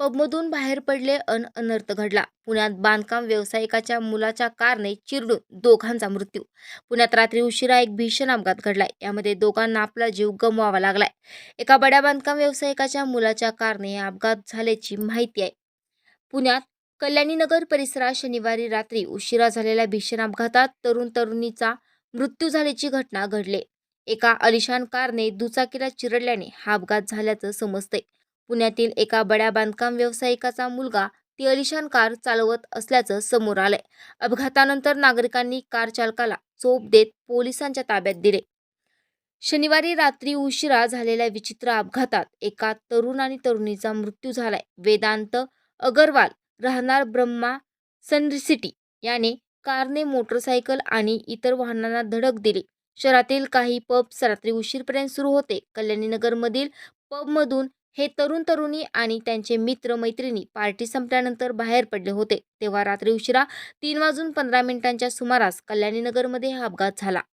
पबमधून बाहेर पडले अन अनर्थ घडला. पुण्यात बांधकाम व्यावसायिकाच्या मुलाच्या कारने चिरडून दोघांचा मृत्यू. पुण्यात रात्री उशिरा एक भीषण अपघात घडलाय. यामध्ये दोघांना आपला जीव गमवावा लागलाय. एका बड्या बांधकाम व्यावसायिकाच्या मुलाच्या कारने अपघात झाल्याची माहिती आहे. पुण्यात कल्याणीनगर परिसरात शनिवारी रात्री उशिरा झालेल्या भीषण अपघातात तरुण तरुणीचा मृत्यू झाल्याची घटना घडली. एका अलिशान कारने दुचाकीला चिरडल्याने हा अपघात झाल्याचं समजतंय. पुण्यातील एका बड्या बांधकाम व्यावसायिकाचा मुलगा ती अलिशान कार चालवत असल्याचं समोर आलंय. अपघातानंतर नागरिकांनी कार चालकाला चोप देत पोलिसांच्या ताब्यात दिले. शनिवारी रात्री उशिरा झालेल्या विचित्र अपघातात एका तरुण आणि तरुणीचा मृत्यू झालाय. वेदांत अगरवाल राहणार ब्रह्मा सनसिटी याने कारने मोटरसायकल आणि इतर वाहनांना धडक दिली. शहरातील काही पब्स रात्री उशीरपर्यंत सुरू होते. कल्याणीनगरमधील पबमधून हे तरुण तरुणी आणि त्यांचे मित्र मैत्रिणी पार्टी संपल्यानंतर बाहेर पडले होते. तेव्हा रात्री उशिरा तीन वाजून पंधरा मिनिटांच्या सुमारास कल्याणीनगरमध्ये हा अपघात झाला.